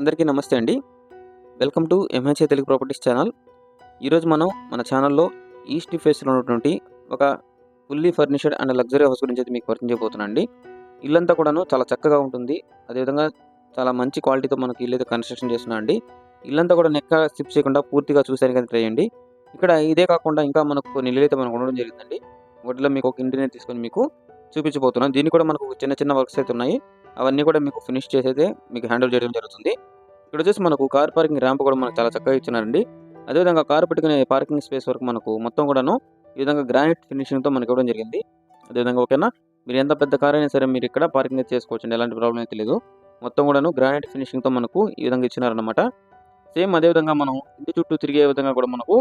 అందరికీ నమస్తే అండి. Welcome to MHA Telugu properties channel. ఈరోజు మనం మన ఛానల్లో ఈస్ట్ ఫేస్లో ఉన్నటువంటి ఒక fully furnished and luxury house గురించి అయితే మీకు పరిచయం చేయబోతున్నాను అండి ఇల్లంతా కూడాను చాలా చక్కగా ఉంటుంది. అదేవిధంగా చాలా మంచి క్వాలిటీతో మనకి ఇల్లు అయితే కన్స్ట్రక్షన్ చేస్తున్నాం అండి ఇల్లంతా కూడా నెక్క స్కిప్ చేయకుండా పూర్తిగా చూసానికి ట్రై చేయండి. ఇక్కడ ఇదే కాకుండా ఇంకా మనకు కొన్ని ఇల్లు అయితే మనకు ఉండడం జరిగిందండి. వాటిలో మీకు ఒక ఇంటిని తీసుకొని మీకు చూపించబోతున్నాను. దీన్ని కూడా మనకు చిన్న చిన్న వర్క్స్ అయితే ఉన్నాయి. అవన్నీ కూడా మీకు ఫినిష్ చేసి అయితే మీకు హ్యాండిల్ చేయడం జరుగుతుంది. ఇక్కడ వచ్చేసి మనకు కార్ పార్కింగ్ ర్యాంప్ కూడా మనకు చాలా చక్కగా ఇచ్చినారండి. అదేవిధంగా కార్ పెట్టుకునే పార్కింగ్ స్పేస్ వరకు మనకు మొత్తం కూడాను ఈ విధంగా గ్రానైట్ ఫినిషింగ్తో మనకి ఇవ్వడం జరిగింది. అదేవిధంగా ఓకేనా? మీరు ఎంత పెద్ద కార్ అయినా సరే మీరు ఇక్కడ పార్కింగ్ అయితే చేసుకోవచ్చు ఎలాంటి ప్రాబ్లం అయితే లేదు. మొత్తం కూడాను గ్రానైట్ ఫినిషింగ్తో మనకు ఈ విధంగా ఇచ్చినారనమాట సేమ్ అదేవిధంగా మనం ఇంటి చుట్టూ తిరిగే విధంగా కూడా మనకు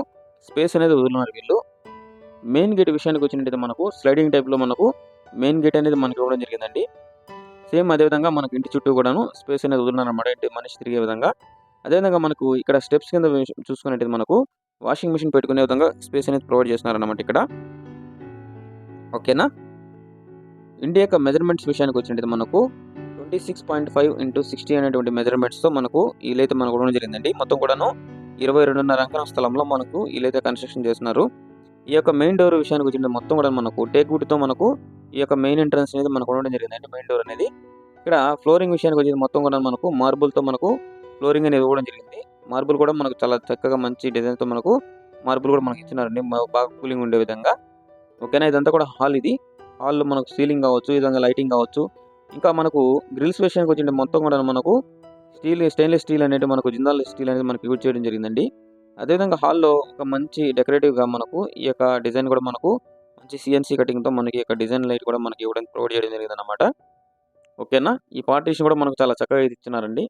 స్పేస్ అనేది వదిలినారు వీళ్ళు. మెయిన్ గేట్ విషయానికి వచ్చినట్టయితే మనకు స్లైడింగ్ టైప్లో మనకు మెయిన్ గేట్ అనేది మనకి ఇవ్వడం జరిగిందండి. సేమ్ అదేవిధంగా మనకి ఇంటి చుట్టూ కూడాను స్పేస్ అనేది వదులున్నారనమాట ఇంటి మనిషి తిరిగే విధంగా. అదేవిధంగా మనకు ఇక్కడ స్టెప్స్ కింద చూసుకున్నట్టు మనకు వాషింగ్ మిషన్ పెట్టుకునే విధంగా స్పేస్ అనేది ప్రొవైడ్ చేస్తున్నారన్నమాట ఇక్కడ. ఓకేనా? ఇంటి యొక్క మెజర్మెంట్స్ విషయానికి వచ్చినట్టు మనకు twenty six point five into sixty అనేటువంటి మెజర్మెంట్స్తో మనకు వీలైతే మనకు ఉండడం జరిగిందండి. మొత్తం కూడాను ఇరవై రెండున్నర అంకణం స్థలంలో మనకు వీలైతే కన్స్ట్రక్షన్ చేస్తున్నారు. ఈ యొక్క మెయిన్ డోర్ విషయానికి వచ్చిన మొత్తం కూడా మనకు టేక్ వుడ్తో మనకు ఈ యొక్క మెయిన్ ఎంట్రన్స్ అనేది మనకు ఉండడం జరిగిందండి మెయిన్ డోర్ అనేది ఇక్కడ ఫ్లోరింగ్ విషయానికి వచ్చేది మొత్తం కూడా మనకు మార్బుల్తో మనకు ఫ్లోరింగ్ అనేది ఇవ్వడం జరిగింది. మార్బుల్ కూడా మనకు చాలా చక్కగా మంచి డిజైన్తో మనకు మార్బుల్ కూడా మనకి ఇచ్చినారండి. బాగా కూలింగ్ ఉండే విధంగా. ఓకేనా ఇదంతా కూడా హాల్ ఇది. హాల్లో మనకు సీలింగ్ కావచ్చు ఈ విధంగా లైటింగ్ కావచ్చు. ఇంకా మనకు గ్రిల్స్ విషయానికి వచ్చిన మొత్తం కూడా మనకు స్టీల్ స్టెయిన్లెస్ స్టీల్ అనేది మనకు జిందాల్ స్టీల్ అనేది మనకి యూజ్ చేయడం జరిగిందండి. అదేవిధంగా హాల్లో ఒక మంచి డెకరేటివ్గా మనకు ఈ యొక్క డిజైన్ కూడా మనకు మంచి సిఎన్సీ కటింగ్తో మనకి యొక్క డిజైన్ లైట్ కూడా మనకి ఇవ్వడం ప్రొవైడ్ చేయడం జరిగింది అనమాట ఓకేనా? ఈ పార్టీషన్ కూడా మనకు చాలా చక్కగా ఇది ఇచ్చినారండి.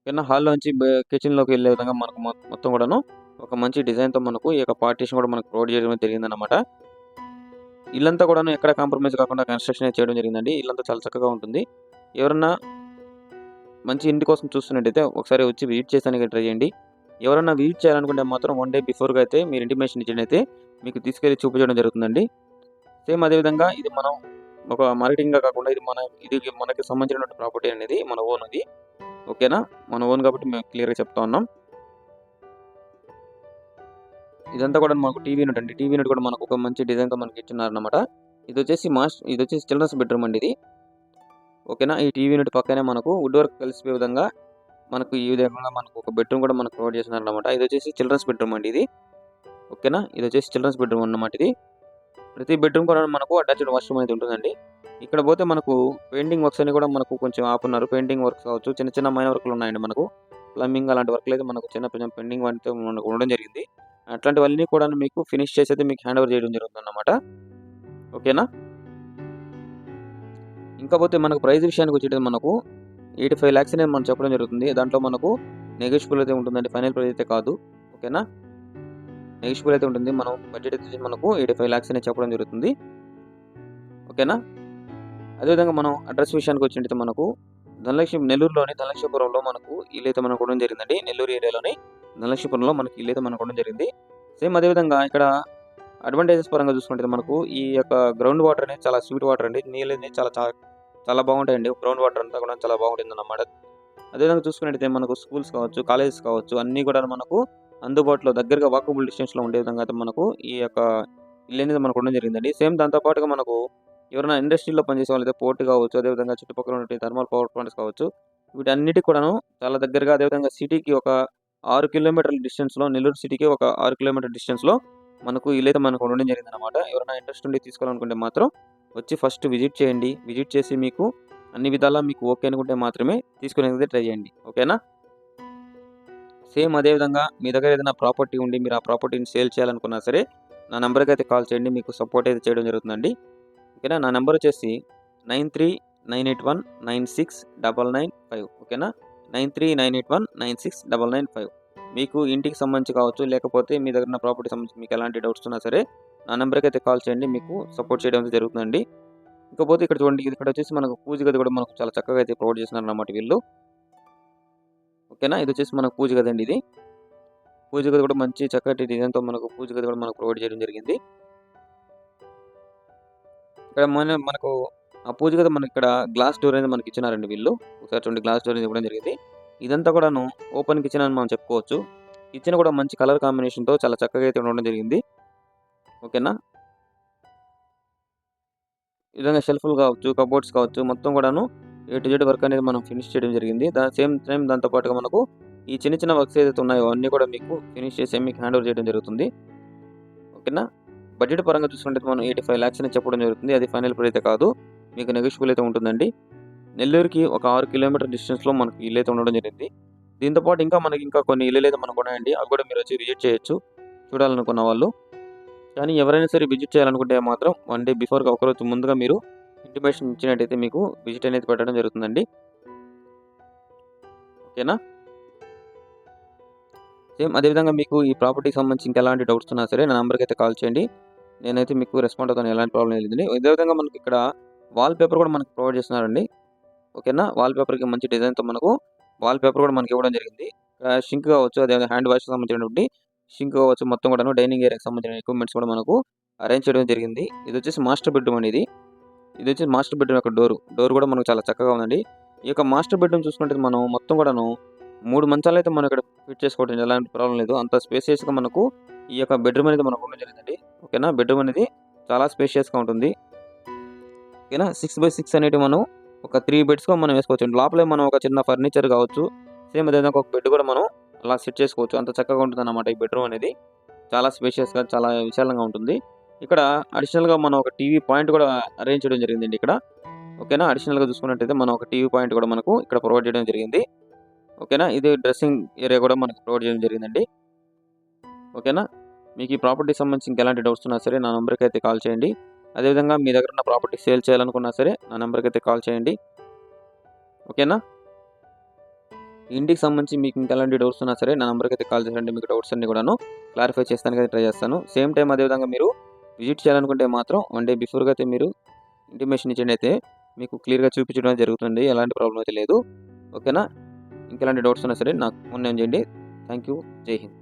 ఓకేనా? హాల్లోంచి కిచెన్లోకి వెళ్ళే విధంగా మనకు మొత్తం కూడాను ఒక మంచి డిజైన్తో మనకు ఈ యొక్క పార్టీషన్ కూడా మనకు ప్రొవైడ్ చేయడం జరిగిందనమాట ఇల్లంతా కూడాను ఎక్కడ కాంప్రమైజ్ కాకుండా కన్స్ట్రక్షన్ చేయడం జరిగిందండి. ఇల్లంతా చాలా చక్కగా ఉంటుంది. ఎవరన్నా మంచి ఇంటి కోసం చూస్తున్నట్టయితే ఒకసారి వచ్చి విజిట్ చేసానికి ట్రై చేయండి. ఎవరైనా విజిట్ చేయాలనుకుంటే మాత్రం వన్ డే బిఫోర్గా అయితే మీరు ఇంటిమేషన్ ఇచ్చిన అయితే మీకు తీసుకెళ్ళి చూపించడం జరుగుతుందండి. సేమ్ అదేవిధంగా ఇది మనం ఒక మార్కెటింగ్గా కాకుండా ఇది మన ఇది మనకి సంబంధించినటువంటి ప్రాపర్టీ అనేది మన ఓన్ అది. ఓకేనా మన ఓన్ కాబట్టి మేము క్లియర్గా చెప్తా ఉన్నాం. ఇదంతా కూడా మనకు టీవీ యూనిట్ అండి. టీవీ యూనిట్ కూడా మనకు ఒక మంచి డిజైన్తో మనకి ఇచ్చినారనమాట ఇది వచ్చేసి మాస్ ఇది వచ్చేసి చిల్డ్రన్స్ బెడ్రూమ్ అండి ఇది. ఓకేనా ఈ టీవీ యూనిట్ పక్కనే మనకు వుడ్ వర్క్ కలిసిపోయే విధంగా మనకు ఈ విధంగా మనకు ఒక బెడ్రూమ్ కూడా మనకు ప్రొవైడ్ చేస్తున్నారు అనమాట ఇది వచ్చేసి చిల్డ్రన్స్ బెడ్రూమ్ అండి ఇది. ఓకేనా? ఇది వచ్చేసి చిల్డ్రన్స్ బెడ్రూమ్ అన్నమాట ఇది. ప్రతి బెడ్రూమ్ కూడా మనకు అటాచ్డ్ వాష్రూమ్ అనేది ఉంటుందండి. ఇక్కడ పోతే మనకు పెయింటింగ్ వర్క్స్ అని కూడా మనకు కొంచెం ఆపున్నారు పెయింటింగ్ వర్క్స్ కావచ్చు చిన్న చిన్న మైన వర్క్లు ఉన్నాయండి మనకు. ప్లంబింగ్ అలాంటి వర్క్లు అయితే మనకు చిన్న చిన్న పెండింగ్ వంటితో మనకు ఉండడం జరిగింది. అట్లాంటివన్నీ కూడా మీకు ఫినిష్ చేసి అయితే మీకు హ్యాండ్ ఓవర్ చేయడం జరుగుతుంది అన్నమాట ఓకేనా? ఇంకా పోతే మనకు ప్రైస్ విషయానికి వచ్చేది మనకు ఎయిటీ ఫైవ్ ల్యాక్స్ అనేది మనం చెప్పడం జరుగుతుంది. దాంట్లో మనకు నెగోషియబుల్ అయితే ఉంటుందండి. ఫైనల్ ప్రైస్ అయితే కాదు. ఓకేనా? నెగోషియబుల్ అయితే ఉంటుంది. మనం బడ్జెట్ అయితే మనకు ఎయిటీ ఫైవ్ ల్యాక్స్ అనేది చెప్పడం జరుగుతుంది. ఓకేనా? అదేవిధంగా మనం అడ్రస్ విషయానికి వచ్చినట్టు మనకు ధనలక్ష్మి నెల్లూరులోని ధనలక్ష్మీపురంలో మనకు ఇల్లు అయితే మనకు ఉండడం జరిగిందండి. నెల్లూరు ఏరియాలోని ధనలక్ష్మీపురంలో మనకి ఇల్లు అయితే మనకు ఉండడం జరిగింది. సేమ్ అదేవిధంగా ఇక్కడ అడ్వాంటేజెస్ పరంగా చూసుకుంటే మనకు ఈ యొక్క గ్రౌండ్ వాటర్ అనేది చాలా స్వీట్ వాటర్ అండి. నీళ్ళు అనేది చాలా చాలా బాగుంటాయండి. గ్రౌండ్ వాటర్ అంతా కూడా చాలా బాగుంటుంది అన్నమాట అదేవిధంగా చూసుకున్నట్టయితే మనకు స్కూల్స్ కావచ్చు కాలేజెస్ కావచ్చు అన్నీ కూడా మనకు అందుబాటులో దగ్గరగా వాకబుల్ డిస్టెన్స్లో ఉండే విధంగా అయితే మనకు ఈ యొక్క ఇల్లు అనేది మనకు ఉండడం జరిగిందండి. సేమ్ దాంతో పాటుగా మనకు ఎవరైనా ఇండస్ట్రీలో పనిచేసే వాళ్ళైతే పోర్ట్ కావచ్చు అదేవిధంగా చుట్టుపక్కల ఉన్న థర్మల్ పవర్ ప్లాంట్స్ కావచ్చు వీటన్నిటికి కూడాను చాలా దగ్గరగా అదేవిధంగా సిటీకి ఒక ఆరు కిలోమీటర్ల డిస్టెన్స్లో నెల్లూరు సిటీకి ఒక ఆరు కిలోమీటర్ డిస్టెన్స్లో మనకు ఇల్లు అయితే మనకు ఉండడం జరిగిందనమాట ఎవరైనా ఇంట్రెస్ట్ ఉండి తీసుకోవాలనుకుంటే మాత్రం వచ్చి ఫస్ట్ విజిట్ చేయండి. విజిట్ చేసి మీకు అన్ని విధాలా మీకు ఓకే అనుకుంటే మాత్రమే తీసుకునేది ట్రై చేయండి. ఓకేనా? సేమ్ అదేవిధంగా మీ దగ్గర ఏదైనా ప్రాపర్టీ ఉండి మీరు ఆ ప్రాపర్టీని సేల్ చేయాలనుకున్నా సరే నా నెంబర్కి అయితే కాల్ చేయండి. మీకు సపోర్ట్ అయితే చేయడం జరుగుతుందండి. ఓకేనా? నా నెంబర్ వచ్చేసి nine three nine eight one nine six double nine five. ఓకేనా? Nine three nine eight one nine six double nine five. మీకు ఇంటికి సంబంధించి కావచ్చు లేకపోతే మీ దగ్గర ఉన్న ప్రాపర్టీ సంబంధించి మీకు ఎలాంటి డౌట్స్ ఉన్నా సరే నా నెంబర్కి అయితే కాల్ చేయండి మీకు సపోర్ట్ చేయడం అయితే జరుగుతుందండి. ఇకపోతే ఇక్కడ చూడండి ఇక్కడ వచ్చేసి మనకు పూజ గది కూడా మనకు చాలా చక్కగా అయితే ప్రొవైడ్ చేస్తున్నారు అన్నమాట వీళ్ళు. ఓకేనా? ఇది వచ్చేసి మనకు పూజ గది అండి ఇది. పూజ గది కూడా మంచి చక్కటి డిజైన్తో మనకు పూజ గది కూడా మనకు ప్రొవైడ్ చేయడం జరిగింది. ఇక్కడ మన మనకు ఆ పూజ గది మనకి ఇక్కడ గ్లాస్ డోర్ అనేది మనకి ఇచ్చినారండి వీళ్ళు. ఒకసారి చూడండి గ్లాస్ డోర్ అనేది ఇవ్వడం జరిగింది. ఇదంతా కూడాను ఓపెన్ కిచెన్ అని మనం చెప్పుకోవచ్చు. కిచెన్ కూడా మంచి కలర్ కాంబినేషన్తో చాలా చక్కగా అయితే ఉండడం జరిగింది. ఓకేనా? ఈ విధంగా షెల్ఫ్లు కావచ్చు కబోర్డ్స్ కావచ్చు మొత్తం కూడాను ఏ టు జెడ్ వర్క్ అనేది మనం ఫినిష్ చేయడం జరిగింది. దా సేమ్ టైం దాంతోపాటుగా మనకు ఈ చిన్న చిన్న వర్క్స్ ఏదైతే ఉన్నాయో అన్నీ కూడా మీకు ఫినిష్ చేసి మీకు హ్యాండ్ ఓవర్ చేయడం జరుగుతుంది. ఓకేనా? బడ్జెట్ పరంగా చూసుకుంటే మనం ఎయిటీ ఫైవ్ ల్యాక్స్ అని చెప్పడం జరుగుతుంది. అది ఫైనల్ ప్రైస్ అయితే కాదు. మీకు నెగోషియబుల్ అయితే ఉంటుందండి. నెల్లూరుకి ఒక ఆరు కిలోమీటర్ డిస్టెన్స్లో మనకు ఇల్లు అయితే ఉండడం జరిగింది. దీంతోపాటు ఇంకా మనకి ఇంకా కొన్ని ఇల్లు అయితే మనకు ఉన్నాయండి అవి కూడా మీరు వచ్చి విజిట్ చేయొచ్చు. చూడాలనుకున్న వాళ్ళు. కానీ ఎవరైనా సరే విజిట్ చేయాలనుకుంటే మాత్రం వన్ డే బిఫోర్గా ఒకరోజు ముందుగా మీరు ఇంటిమేషన్ ఇచ్చినట్టయితే మీకు విజిట్ అనేది పెట్టడం జరుగుతుందండి. ఓకేనా? సేమ్ అదేవిధంగా మీకు ఈ ప్రాపర్టీకి సంబంధించి ఇంకా ఎలాంటి డౌట్స్ ఉన్నా సరే నా నెంబర్కి అయితే కాల్ చేయండి. నేనైతే మీకు రెస్పాండ్ అవుతాను ఎలాంటి ప్రాబ్లం లేదండి. అదేవిధంగా మనకి ఇక్కడ వాల్ పేపర్ కూడా మనకు ప్రొవైడ్ చేస్తున్నారండి. ఓకేనా? వాల్ పేపర్కి మంచి డిజైన్తో మనకు వాల్ పేపర్ కూడా మనకి ఇవ్వడం జరిగింది. షింక్ కావచ్చు అదేవిధంగా హ్యాండ్ వాష్కి సంబంధించినటువంటి షింక్ కావచ్చు మొత్తం కూడా డైనింగ్ ఏరియాకి సంబంధించిన ఎక్విప్మెంట్స్ కూడా మనకు అరేంజ్ చేయడం జరిగింది. ఇది వచ్చేసి మాస్టర్ బెడ్రూమ్ అనేది. ఇది వచ్చేసి మాస్టర్ బెడ్రూమ్ యొక్క డోర్ డోర్ కూడా మనకు చాలా చక్కగా ఉందండి. ఈ యొక్క మాస్టర్ బెడ్రూమ్ చూసుకుంటే మనం మొత్తం కూడాను మూడు మంచాలు అయితే మనం ఇక్కడ ఫిట్ చేసుకోవడం ఎలాంటి ప్రాబ్లం లేదు. అంత స్పేసియస్గా మనకు ఈ యొక్క బెడ్రూమ్ అనేది మనకు ఉండడం జరిగిందండి. ఓకేనా? బెడ్రూమ్ అనేది చాలా స్పేషియస్గా ఉంటుంది. ఓకేనా? సిక్స్ బై సిక్స్ అనేది మనం ఒక త్రీ బెడ్స్గా మనం వేసుకోవచ్చు. లోపలే మనం ఒక చిన్న ఫర్నిచర్ కావచ్చు. సేమ్ అదేవిధంగా ఒక బెడ్ కూడా మనం అలా సెట్ చేసుకోవచ్చు. అంత చక్కగా ఉంటుంది అన్నమాట ఈ బెడ్రూమ్ అనేది. చాలా స్పేషియస్గా చాలా విశాలంగా ఉంటుంది. ఇక్కడ అడిషనల్గా మనం ఒక టీవీ పాయింట్ కూడా అరేంజ్ చేయడం జరిగిందండి ఇక్కడ. ఓకేనా? అడిషనల్గా చూసుకున్నట్టయితే మనం ఒక టీవీ పాయింట్ కూడా మనకు ఇక్కడ ప్రొవైడ్ చేయడం జరిగింది. ఓకేనా? ఇది డ్రెస్సింగ్ ఏరియా కూడా మనకు ప్రొవైడ్ చేయడం జరిగిందండి. ఓకేనా? మీకు ఈ ప్రాపర్టీ సంబంధించి ఇంకా ఎలాంటి డౌట్స్ ఉన్నా సరే నా నెంబర్కి అయితే కాల్ చేయండి. అదేవిధంగా మీ దగ్గర ఉన్న ప్రాపర్టీ సేల్ చేయాలనుకున్నా సరే నా నెంబర్కి అయితే కాల్ చేయండి. ఓకేనా? ఇంటికి సంబంధించి మీకు ఇంకా ఎలాంటి డౌట్స్ ఉన్నా సరే నా నెంబర్కి అయితే కాల్ చేయండి మీకు డౌట్స్ అన్ని కూడాను క్లారిఫై చేస్తానికి అయితే ట్రై చేస్తాను. సేమ్ టైం అదేవిధంగా మీరు విజిట్ చేయాలనుకుంటే మాత్రం వన్ డే బిఫోర్గా అయితే మీరు ఇంటిమేషన్ ఇచ్చిండి అయితే మీకు క్లియర్గా చూపించడం జరుగుతుంది ఎలాంటి ప్రాబ్లం అయితే లేదు. ఓకేనా ఇంకెలాంటి డౌట్స్ ఉన్నా సరే నాకు ఫోన్ చేయండి. థ్యాంక్ యూ జై హింద్.